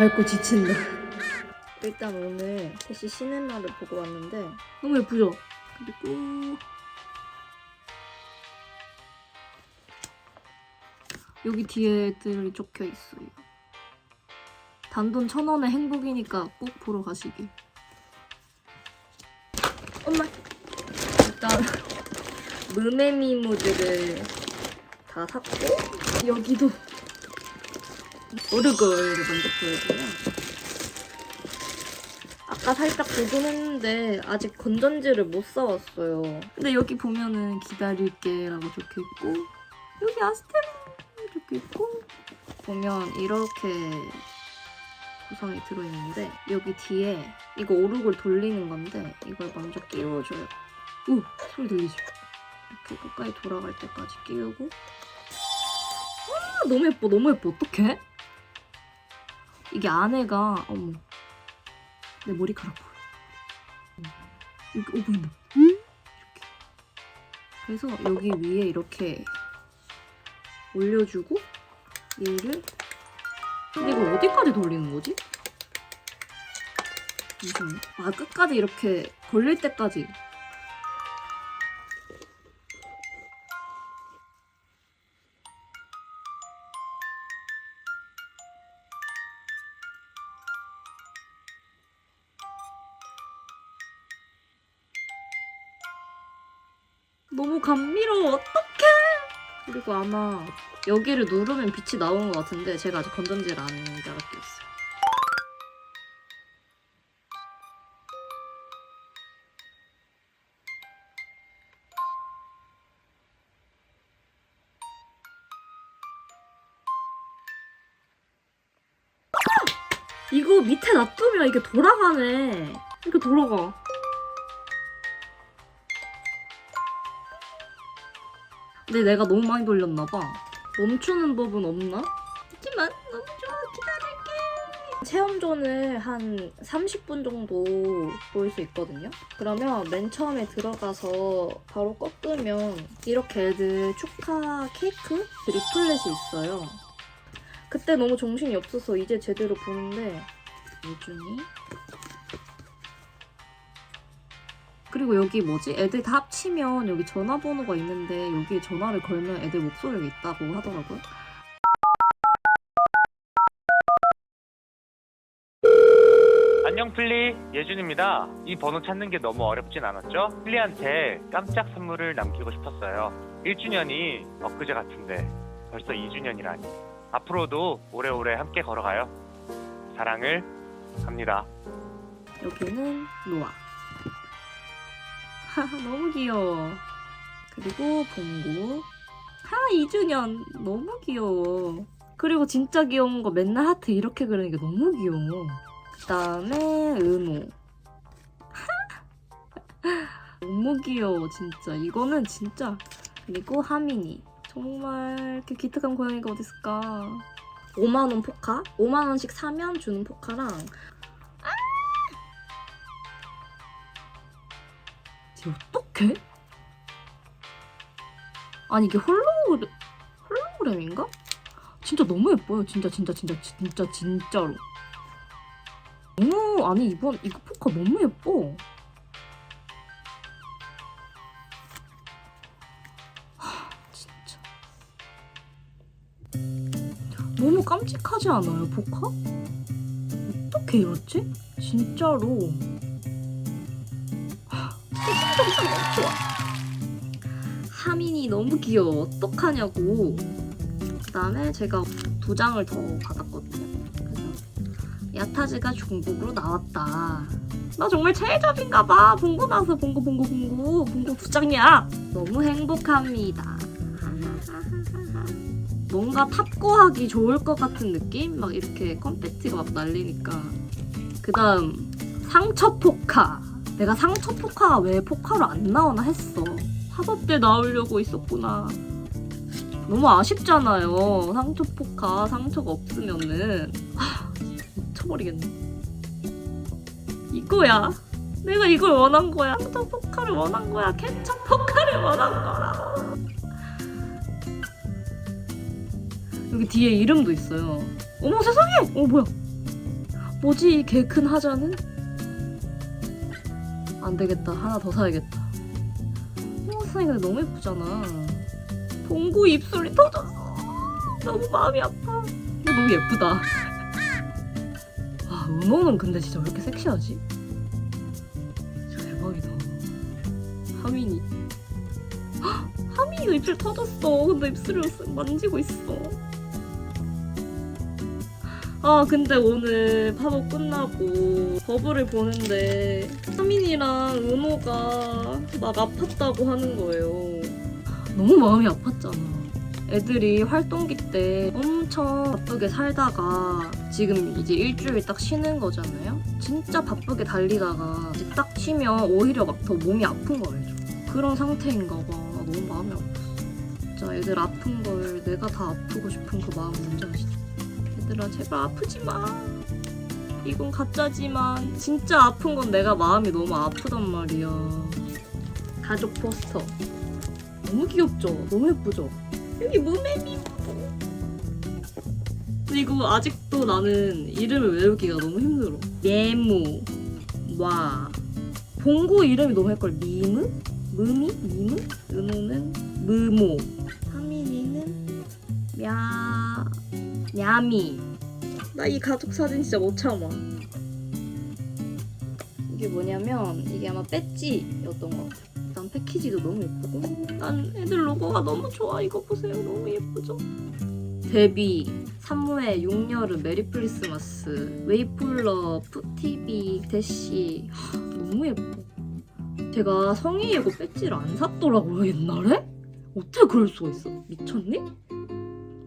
낡고 지친다. 일단 오늘 대시 시네마를 보고 왔는데 너무 예쁘죠? 그리고 여기 뒤에 애들이 적혀 있어요. 단돈 천 원의 행복이니까 꼭 보러 가시길. 엄마. 일단 무메미무들을 다 샀고 여기도 오르골을 먼저 보여주면 아까 살짝 보긴 했는데 아직 건전지를 못 사왔어요. 근데 여기 보면은 기다릴게라고 적혀있고 여기 아스템 적혀있고 보면 이렇게 구성이 들어있는데 여기 뒤에 이거 오르골 돌리는 건데 이걸 먼저 끼워줘요. 오! 소리 들리죠? 이렇게 끝까지 돌아갈 때까지 끼우고 아 너무 예뻐 너무 예뻐 어떡해? 이게 안에가 어머. 내 머리카락 보여. 여기 오 보인다. 이렇게. 그래서 여기 위에 이렇게 올려주고 얘를 근데 이걸 어디까지 돌리는 거지? 잠시만요. 아 끝까지 이렇게 걸릴 때까지 어떡해. 그리고 아마 여기를 누르면 빛이 나오는 것 같은데 제가 아직 건전지를 안 달았겠어요. 이거 밑에 놔두면 이게 돌아가네. 이렇게 돌아가 근데 내가 너무 많이 돌렸나봐. 멈추는 법은 없나? 하지만 너무 좋아 기다릴게. 체험존을 한 30분 정도 볼 수 있거든요. 그러면 맨 처음에 들어가서 바로 꺾으면 이렇게 애들 축하 케이크 리플렛이 있어요. 그때 너무 정신이 없어서 이제 제대로 보는데 예준이 그리고 여기 뭐지? 애들 다 합치면 여기 전화번호가 있는데 여기에 전화를 걸면 애들 목소리가 있다고 하더라고요. 안녕 플리 예준입니다. 이 번호 찾는 게 너무 어렵진 않았죠? 플리한테 깜짝 선물을 남기고 싶었어요. 1주년이 엊그제 같은데 벌써 2주년이라니. 앞으로도 오래오래 함께 걸어가요. 사랑을 합니다. 여기는 노아. 하하, 너무 귀여워. 그리고 봉구. 하, 2주년. 너무 귀여워. 그리고 진짜 귀여운 거 맨날 하트 이렇게 그리는 게 너무 귀여워. 그 다음에 은호. 너무 귀여워, 진짜. 이거는 진짜. 그리고 하민이. 정말 이렇게 기특한 고양이가 어딨을까. 5만원 포카? 5만원씩 사면 주는 포카랑 어떡해? 아니 이게 홀로그램, 홀로그램인가? 진짜 너무 예뻐요 진짜 진짜 진짜 진짜 진짜로 너무 아니 이번 이거 포카 너무 예뻐 하, 진짜 너무 깜찍하지 않아요 포카? 어떻게 이렇지? 진짜로 하민이 너무 귀여워. 어떡하냐고. 그 다음에 제가 두 장을 더 받았거든요. 그래서 야타즈가 중국으로 나왔다. 나 정말 최애잡인가 봐. 본거 나서 본거 본거 본거 본거 두 장이야. 너무 행복합니다. 뭔가 탑고하기 좋을 것 같은 느낌? 막 이렇게 컴팩트가 막 날리니까. 그 다음 상처 포카. 내가 상처 포카가 왜 포카로 안 나오나 했어. 팝업 때 나오려고 있었구나. 너무 아쉽잖아요. 상처 포카 상처가 없으면은 하, 미쳐버리겠네. 이거야. 내가 이걸 원한 거야. 캡처 포카를 원한 거야. 캡처 포카를 원한 거라고. 여기 뒤에 이름도 있어요. 어머 세상에! 어 뭐야? 뭐지 이 개 큰 하자는? 안 되겠다. 하나 더 사야겠다. 어 세상에 근데 너무 예쁘잖아. 봉구 입술이 터졌어. 너무 마음이 아파. 근데 너무 예쁘다. 와 은호는 근데 진짜 왜 이렇게 섹시하지? 진짜 대박이다. 하민이. 헉, 하민이도 입술 터졌어. 근데 입술을 만지고 있어. 아 근데 오늘 팝업 끝나고 버블을 보는데 하민이랑 은호가 막 아팠다고 하는 거예요. 너무 마음이 아팠잖아. 애들이 활동기 때 엄청 바쁘게 살다가 지금 이제 일주일 딱 쉬는 거잖아요. 진짜 바쁘게 달리다가 이제 딱 쉬면 오히려 막 더 몸이 아픈 거예요. 그런 상태인가 봐. 너무 마음이 아팠어. 진짜 애들 아픈 걸 내가 다 아프고 싶은 그 마음 뭔지 아시죠? 얘들아 제발 아프지 마. 이건 가짜지만 진짜 아픈 건 내가 마음이 너무 아프단 말이야. 가족 포스터. 너무 귀엽죠? 너무 예쁘죠? 여기 무메미. 근데 이거 아직도 나는 이름을 외우기가 너무 힘들어. 예무, 와, 봉구 이름이 너무 헷갈려. 미무, 무미, 미무, 은호는 무모, 하민이는 야, 야미. 나 이 가족 사진 진짜 못 참아. 이게 뭐냐면 이게 아마 배지였던 것 같아. 일단 패키지도 너무 예쁘고 난 애들 로고가 너무 좋아. 이거 보세요. 너무 예쁘죠? 데뷔, 산무의 용여름, 메리 크리스마스, 웨이플러, 푸티비, 대시 하, 너무 예뻐. 제가 성의 예고 배지를 안 샀더라고요 옛날에? 어떻게 그럴 수가 있어? 미쳤니?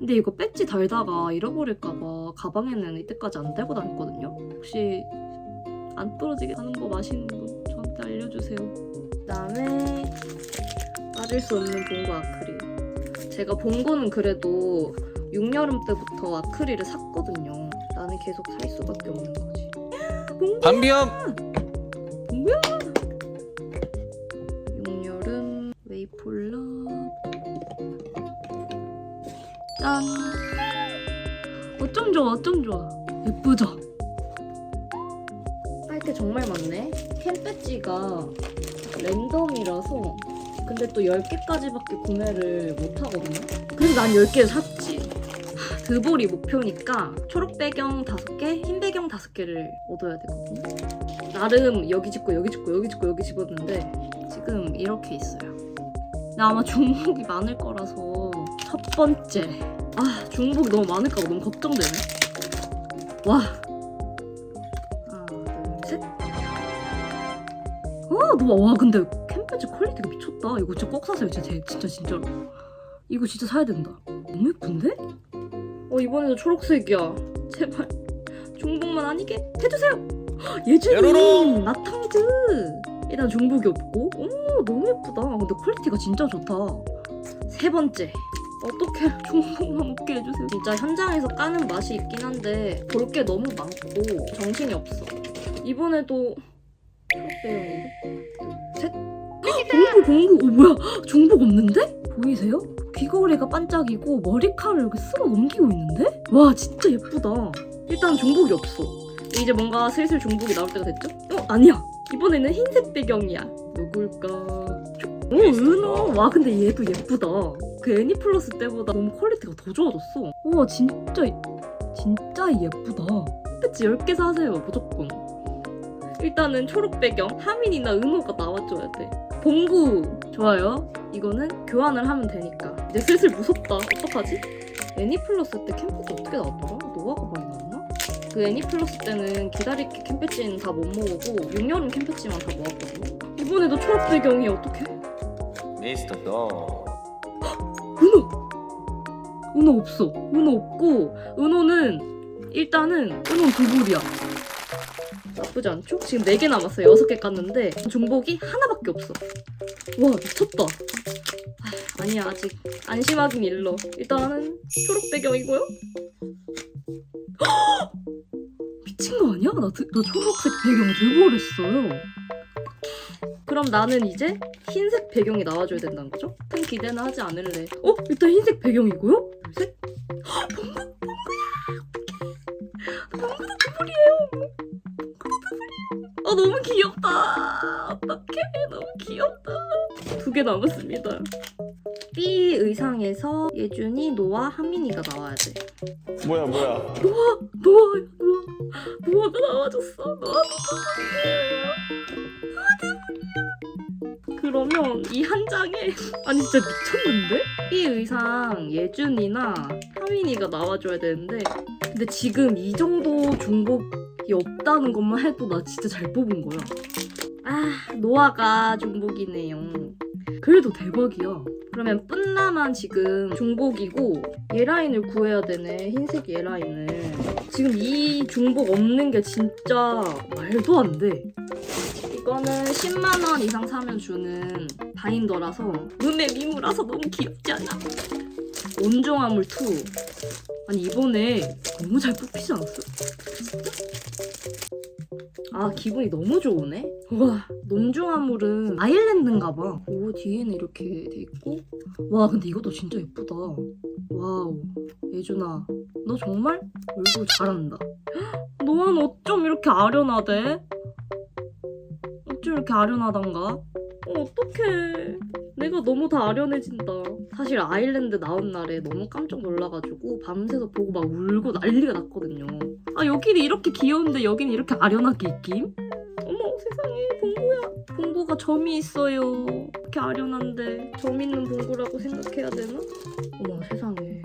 근데 이거 배지 달다가 잃어버릴까봐 가방에는 이때까지 안 달고 다녔거든요. 혹시 안 떨어지게 하는 거 맛있는 거 저한테 알려주세요. 그다음에 빠질 수 없는 봉고 아크릴. 제가 봉고는 그래도 6여름 때부터 아크릴을 샀거든요. 나는 계속 살 수밖에 없는 거지. 봉고 반비염 뭐야? 짠. 어쩜 좋아 어쩜 좋아. 예쁘죠? 할 게 정말 많네. 캔 배지가 랜덤이라서. 근데 또 10개까지밖에 구매를 못 하거든요. 그래서 난 10개를 샀지. 하, 드볼이 목표니까 초록 배경 5개, 흰 배경 5개를 얻어야 되거든요. 나름 여기 집고 여기 집고 여기 집고 여기 집었는데 지금 이렇게 있어요. 나 아마 중복이 많을 거라서 첫 번째 아 중복이 너무 많을까 봐 너무 걱정되네. 와 하나 둘셋 아와 근데 캠페지 퀄리티가 미쳤다. 이거 진짜 꼭 사세요 진짜 진짜 진짜로. 이거 진짜 사야 된다. 너무 예쁜데? 어 이번에도 초록색이야. 제발 중복만 아니게 해주세요. 예준이! 나탕즈 일단 중복이 없고. 오 너무 예쁘다. 근데 퀄리티가 진짜 좋다. 세 번째. 어떻게 중복만 없게 해주세요. 진짜 현장에서 까는 맛이 있긴 한데 볼 게 너무 많고 정신이 없어. 이번에도 초록배영인데 셋 공부 오 뭐야? 중복 없는데? 보이세요? 귀걸이가 반짝이고 머리카락을 이렇게 쓸어 넘기고 있는데? 와 진짜 예쁘다. 일단 중복이 없어. 이제 뭔가 슬슬 중복이 나올 때가 됐죠? 어 아니야 이번에는 흰색 배경이야. 누굴까? 오 은호. 와 근데 얘도 예쁘다. 그 애니 플러스 때보다 너무 퀄리티가 더 좋아졌어. 우와 진짜 진짜 예쁘다. 패치 10개 사세요 무조건. 일단은 초록 배경 하민이나 은호가 나와줘야 돼. 봉구 좋아요. 이거는 교환을 하면 되니까. 이제 슬슬 무섭다. 어떡하지? 애니 플러스 때 캠프지 어떻게 나왔더라? 노아가 나왔나? 그 애니 플러스 때는 기다리기 캠페치는 다 못 모으고 6여름 캠페치만 다 모았거든요. 이번에도 초록 배경이 어떻게? 미스터 더 은호! 은호 없어. 은호 없고 은호는 일단은 은호 두불이야. 나쁘지 않죠? 지금 4개 남았어요. 6개 깠는데 중복이 하나밖에 없어. 와 미쳤다. 아, 아니야 아직 안심하긴 일러. 일단은 초록 배경이고요. 나, 드- 나 초록색 배경 돼버렸어요. 그럼 나는 이제 흰색 배경이 나와줘야 된다는 거죠? 큰 기대는 하지 않을래. 어? 일단 흰색 배경이고요? 셋. 헉, 봉구, 봉구야! 봉구도 드물이에요. 봉구도 드물이에요. 아, 너무 귀엽다. 어떡해. 너무 귀엽다. 두 개 남았습니다. B 의상에서 예준이, 노아, 하민이가 나와야 돼. 뭐야 뭐야 노아, 노아, 노아, 노아가 나와줬어. 노아도 대물이야. 그러면 이 한 장에 아니 진짜 미쳤는데? 이 의상 예준이나 하민이가 나와줘야 되는데 근데 지금 이 정도 중복이 없다는 것만 해도 나 진짜 잘 뽑은 거야. 아 노아가 중복이네요. 그래도 대박이야. 그러면 뿔나만 지금 중복이고 얘 라인을 구해야 되네 흰색 얘 라인을 지금 이 중복 없는 게 진짜 말도 안 돼. 이거는 10만 원 이상 사면 주는 바인더라서 눈에 미무라서 너무 귀엽지 않아? 온종화물 2 아니 이번에 너무 잘 뽑히지 않았어? 아 기분이 너무 좋으네. 와 논중화물은 아일랜드인가 봐. 오 뒤에는 이렇게 돼 있고. 와 근데 이것도 진짜 예쁘다. 와우 예준아 너 정말 얼굴 잘한다. 헉, 너는 어쩜 이렇게 아련하대? 어쩜 이렇게 아련하단가? 어, 어떡해. 내가 너무 다 아련해진다. 사실 아일랜드 나온 날에 너무 깜짝 놀라가지고 밤새서 보고 막 울고 난리가 났거든요. 아 여기는 이렇게 귀여운데 여기는 이렇게 아련하게 있김? 어머 세상에 봉구야. 봉구가 점이 있어요. 이렇게 아련한데 점 있는 봉구라고 생각해야 되나? 어머 세상에.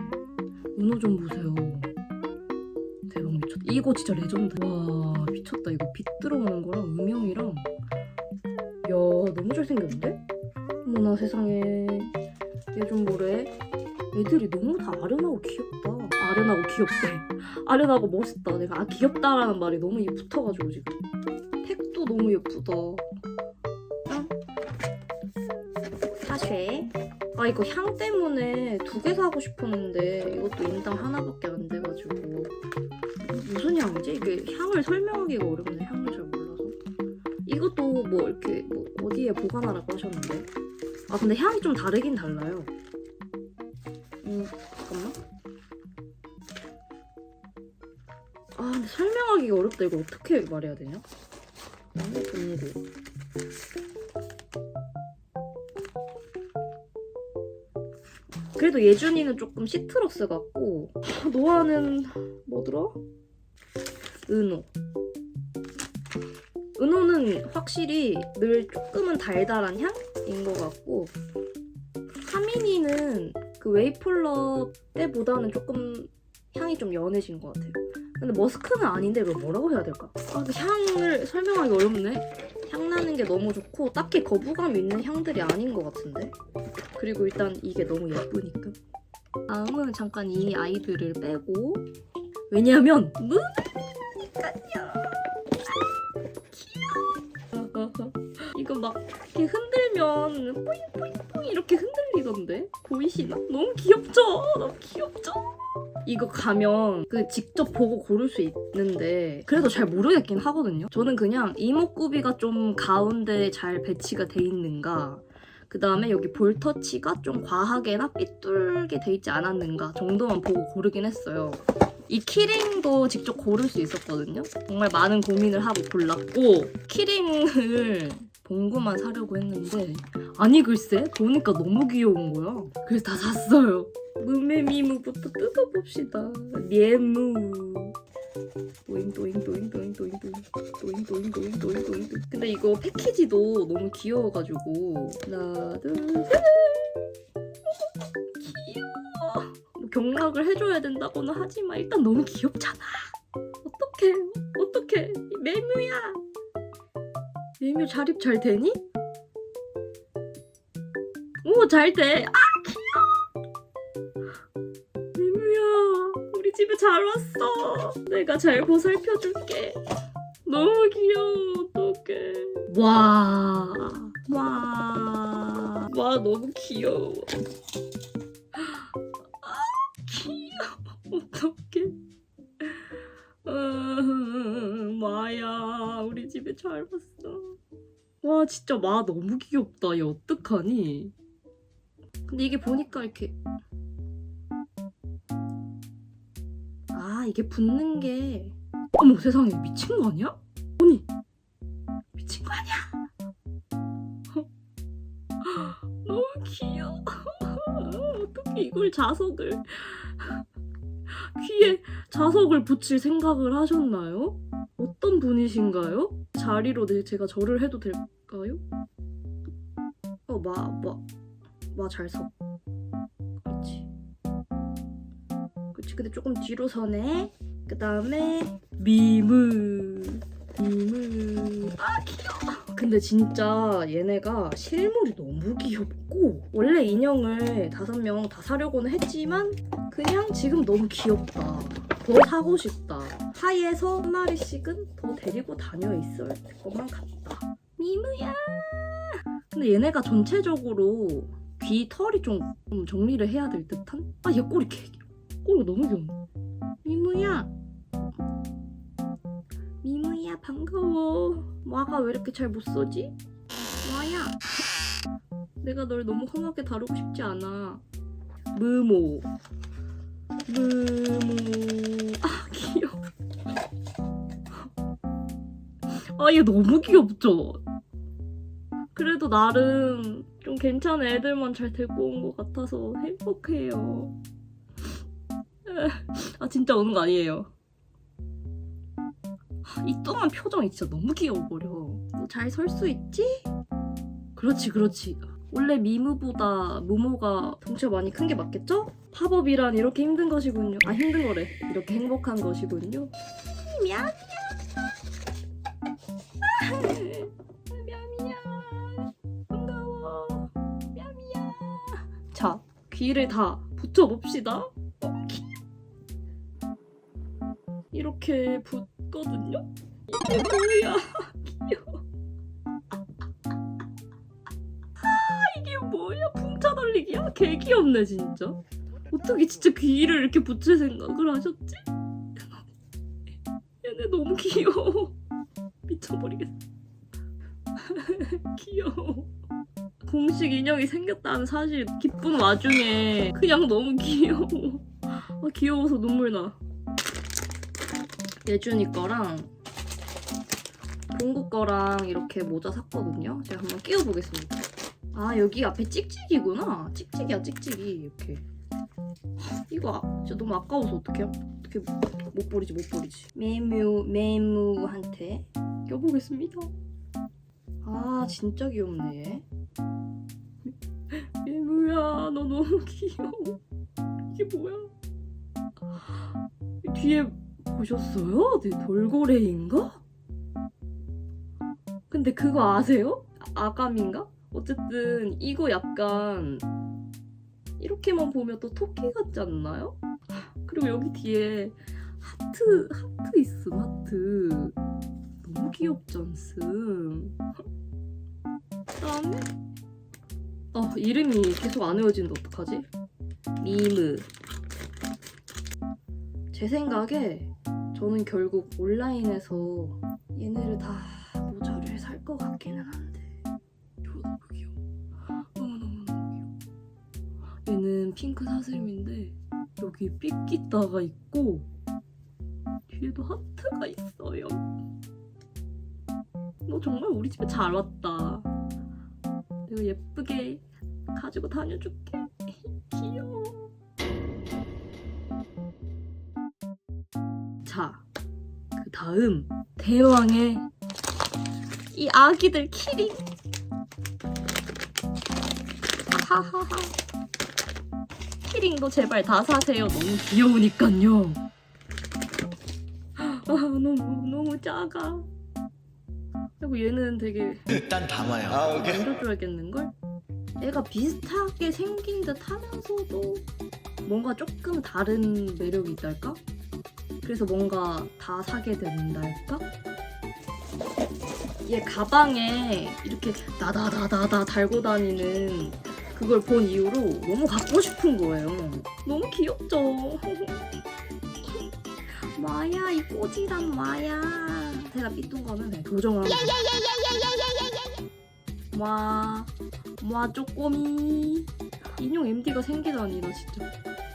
은호 좀 보세요. 대박 미쳤다. 이거 진짜 레전드. 와 미쳤다. 이거 빛 들어오는 거랑 음영이랑 야 너무 잘생겼는데? 어머나 세상에 얘좀 뭐래? 애들이 너무 다 아련하고 귀엽다. 아련하고 귀엽대. 아련하고 멋있다. 내가 아 귀엽다라는 말이 너무 입 붙어가지고 지금. 택도 너무 예쁘다. 응? 사쉐. 아 이거 향 때문에 두 개 사고 싶었는데 이것도 인당 하나밖에 안 돼가지고 무슨 향이지? 이게 향을 설명하기가 어렵네. 향을 잘 몰라서. 이것도 뭐 이렇게 뭐 어디에 보관하라고 하셨는데. 아 근데 향이 좀 다르긴 달라요. 음 잠깐만. 아 근데 설명하기가 어렵다. 이거 어떻게 말해야 되냐? 너무 동구. 그래도 예준이는 조금 시트러스 같고 아, 노아는 뭐더라? 은호. 은호는 확실히 늘 조금은 달달한 향 인 것 같고 하민이는 그 웨이폴러 때보다는 조금 향이 좀 연해진 것 같아요. 근데 머스크는 아닌데 이걸 뭐라고 해야 될까? 아, 그 향을 설명하기 어렵네. 향 나는 게 너무 좋고 딱히 거부감 있는 향들이 아닌 것 같은데. 그리고 일단 이게 너무 예쁘니까. 다음은 잠깐 이 아이들을 빼고 왜냐면 무니까요. 이거 막 이렇게 흔들면 뿌잉 뿌잉 뿌잉 이렇게 흔들리던데 보이시나? 너무 귀엽죠? 너무 귀엽죠? 이거 가면 그 직접 보고 고를 수 있는데 그래도 잘 모르겠긴 하거든요. 저는 그냥 이목구비가 좀 가운데 잘 배치가 돼 있는가 그 다음에 여기 볼터치가 좀 과하게나 삐뚤게 돼 있지 않았는가 정도만 보고 고르긴 했어요. 이 키링도 직접 고를 수 있었거든요. 정말 많은 고민을 하고 골랐고 키링을 봉구만 사려고 했는데 아니 글쎄 보니까 너무 귀여운 거야. 그래서 다 샀어요. 무메미무부터 뜯어봅시다. 예무. 도잉 도잉 도잉 도잉 도잉 도잉 도잉 도잉 도잉 도잉 도잉 근데 이거 패키지도 너무 귀여워가지고 하나 둘 셋 귀여워 뭐 경락을 해줘야 된다고는 하지만 일단 너무 귀엽잖아 어떡해 어떡해 이 메뮤 야 메뮤 자립 잘 되니? 오 잘 돼. 아 귀여워. 메뮤야 우리 집에 잘 왔어. 내가 잘 보살펴줄게. 너무 귀여워 어떡해. 와 와, 와 너무 귀여워. 아 귀여워. 어떡해. 음, 잘 봤어. 와 진짜 마 너무 귀엽다. 얘 어떡하니? 근데 이게 보니까 이렇게 아 이게 붙는 게 어머 세상에 미친 거 아니야? 언니 미친 거 아니야? 너무 귀여워. 어떻게 이걸 자석을 귀에 자석을 붙일 생각을 하셨나요? 어떤 분이신가요? 자리로 내 제가 절을 해도 될까요? 어, 마, 마, 마 잘 서. 그렇지. 그렇지. 근데 조금 뒤로 서네. 그 다음에 미무, 미무. 아 귀여워. 근데 진짜 얘네가 실물이 너무 귀엽고 원래 인형을 다섯 명 다 사려고는 했지만 그냥 지금 너무 귀엽다. 더 사고 싶다. 하이에서 한 마리씩은 더 데리고 다녀 있을 것만 같다. 미무야. 근데 얘네가 전체적으로 귀 털이 좀, 좀 정리를 해야 될 듯한? 아, 얘 꼬리 개 꼬리가 너무 귀엽네. 미무야. 미무야 반가워. 와가 왜 이렇게 잘못 쏘지? 와야. 내가 널 너무 험하게 다루고 싶지 않아. 무모. 무모. 아 귀여워. 아 얘 너무 귀엽죠? 그래도 나름 좀 괜찮은 애들만 잘 데리고 온 것 같아서 행복해요. 아 진짜 오는 거 아니에요. 이 뚱한 표정이 진짜 너무 귀여워버려. 너 잘 설 수 있지? 그렇지 그렇지. 원래 미무보다 무모가 덩치가 많이 큰 게 맞겠죠? 팝업이란 이렇게 힘든 것이군요. 아 힘든 거래. 이렇게 행복한 것이군요. 미안. 귀를 다 붙여봅시다. 이렇게 붙거든요. 이게 뭐야? 귀여워. 아, 이게 뭐야? 풍차 달리기야? 개 귀엽네 진짜. 어떻게 진짜 귀를 이렇게 붙일 생각을 하셨지? 얘네 너무 귀여워. 미쳐버리겠어. 귀여워. 공식 인형이 생겼다는 사실 기쁜 와중에 그냥 너무 귀여워. 아, 귀여워서 눈물 나. 예준이 거랑 봉구 거랑 이렇게 모자 샀거든요. 제가 한번 끼워보겠습니다. 아 여기 앞에 찍찍이구나. 찍찍이야 찍찍이 이렇게. 하, 이거 아, 진짜 너무 아까워서 어떡해? 어떻게 못 버리지 못 버리지. 메무 메무한테 껴보겠습니다. 아 진짜 귀엽네. 얘. 메무야 너 너무 귀여워. 이게 뭐야? 뒤에 보셨어요? 네, 돌고래인가? 근데 그거 아세요? 아- 아감인가? 어쨌든 이거 약간 이렇게만 보면 또 토끼 같지 않나요? 그리고 여기 뒤에 하트 하트 있음 하트 너무 귀엽지 않음 그다음에 어 이름이 계속 안 외워지는데 어떡하지? 미무. 제 생각에 저는 결국 온라인에서 얘네를 다 모자를 살 것 같기는 한데. 너무 귀여워. 너무너무 너무 귀여워. 얘는 핑크 사슬인데 여기 삐끼따가 있고 뒤에도 하트가 있어요. 너 정말 우리 집에 잘 왔다. 내가 예쁘게 가지고 다녀줄게 귀여워 자, 그 다음 대왕의 이 아기들 키링. 하하하. 키링도 제발 다 사세요. 너무 귀여우니까요. 아 너무 너무 작아. 그리고 얘는 되게 일단 담아요. 만져줘야겠는걸? 얘가 비슷하게 생긴 듯 하면서도 뭔가 조금 다른 매력이 있달까? 그래서 뭔가 다 사게 된달까? 얘 가방에 이렇게 나다다다다 달고 다니는 그걸 본 이후로 너무 갖고 싶은 거예요. 너무 귀엽죠? 마야 이 꼬지란 마야 자세가 삐뚤 거는 그냥 교정을. 와, 와 쪼꼬미. 인형 MD가 생기다니 나 진짜.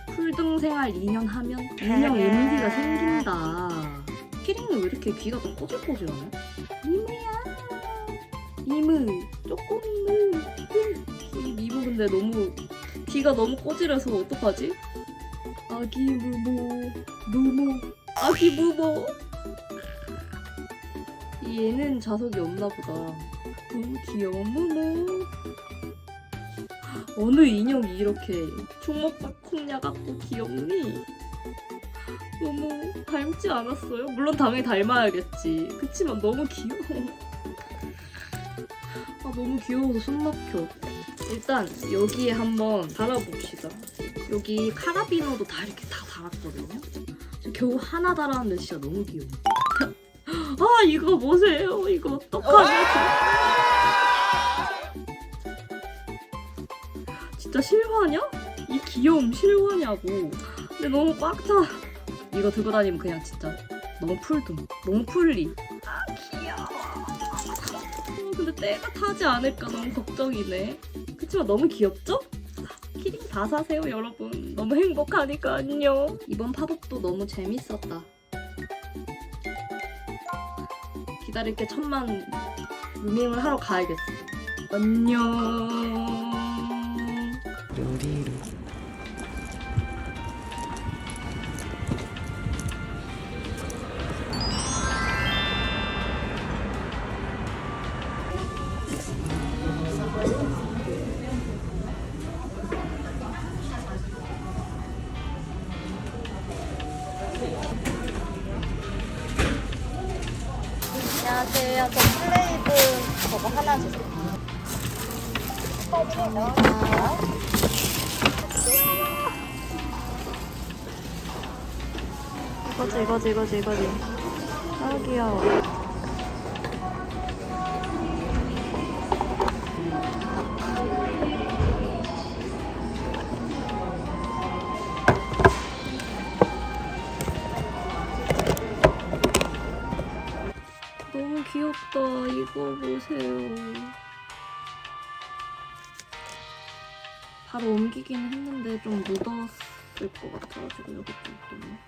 풀등 생활 2년 하면 인형 MD가 생긴다. 키링은 왜 이렇게 귀가 좀 꼬질꼬질하네? 이무야. 이무, 쪼꼬미. 이 미무 근데 너무 귀가 너무 꼬질해서 어떡하지? 아기 무모, 무모, 아기 무모. 얘는 자석이 없나 보다. 너무 귀여워 무모. 어느 인형이 이렇게 총목박 콩냐 같고 귀엽니? 너무 닮지 않았어요? 물론 당연히 닮아야겠지. 그치만 너무 귀여워. 아 너무 귀여워서 숨 막혀. 일단 여기에 한번 달아봅시다. 여기 카라비너도 다 이렇게 다 달았거든요. 저 겨우 하나 달았는데 진짜 너무 귀여워. 아 이거 보세요. 이거 어떡하냐? 진짜 실화냐? 이 귀여움 실화냐고. 근데 너무 꽉 차. 이거 들고 다니면 그냥 진짜 너무 풀둠. 너무 풀리. 아 귀여워. 어, 근데 때가 타지 않을까 너무 걱정이네. 그치만 너무 귀엽죠? 키링 다 사세요 여러분. 너무 행복하니까 안녕. 이번 팝업도 너무 재밌었다. 기다릴 게 천만 루밍을 하러 가야겠어. 안녕. 안녕하세요. 저 플레이드 저거 하나 주세요. 이거지 이거지 이거지 이거지. 아 귀여워. 너무 귀엽다. 이거 보세요. 바로 옮기긴 했는데 좀 묻었을 것 같아가지고 여기 좀 때문에.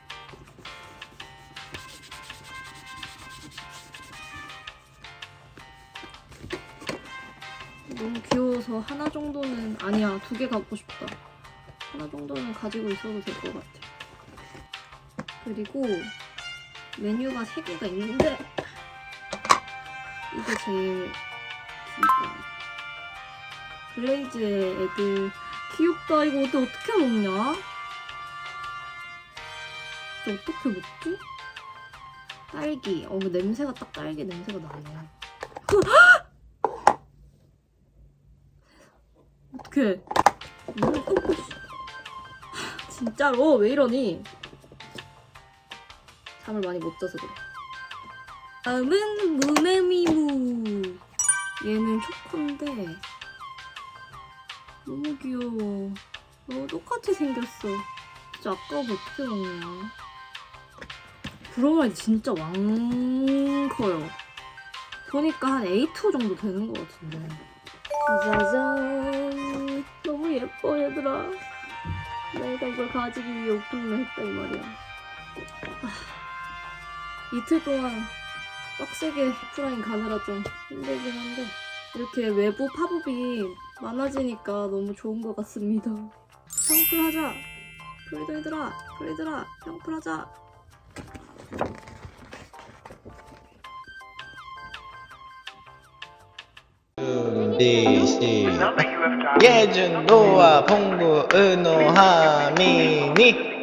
두 개 갖고 싶다. 하나 정도는 가지고 있어도 될 것 같아. 그리고 메뉴가 세 개가 있는데 이게 제일 귀여워. 그레이즈의 애들 귀엽다. 이거 어떻게 먹냐? 진짜 어떻게 먹지? 딸기. 어, 그 냄새가 딱 딸기 냄새가 나네. 어떡해. 진짜로 왜 이러니? 잠을 많이 못 자서 그래. 다음은 무메미무. 얘는 초코인데 너무 귀여워. 너무 똑같이 생겼어. 진짜 아까워 어떻게 먹냐. 브로마이 진짜 왕 커요. 보니까 한 A2 정도 되는 것 같은데. 짜잔. 너무 예뻐 얘들아. 내가 이걸 가지기 위해 오픈을 했다 이 말이야. 아, 이틀 동안 빡세게 오프라인 가느라 좀 힘들긴 한데 이렇게 외부 팝업이 많아지니까 너무 좋은 것 같습니다. 평풀 하자. 프리드 얘들아, 프리드라, 평풀 하자. 준비 시 예준 노아 봉구 은호 하민이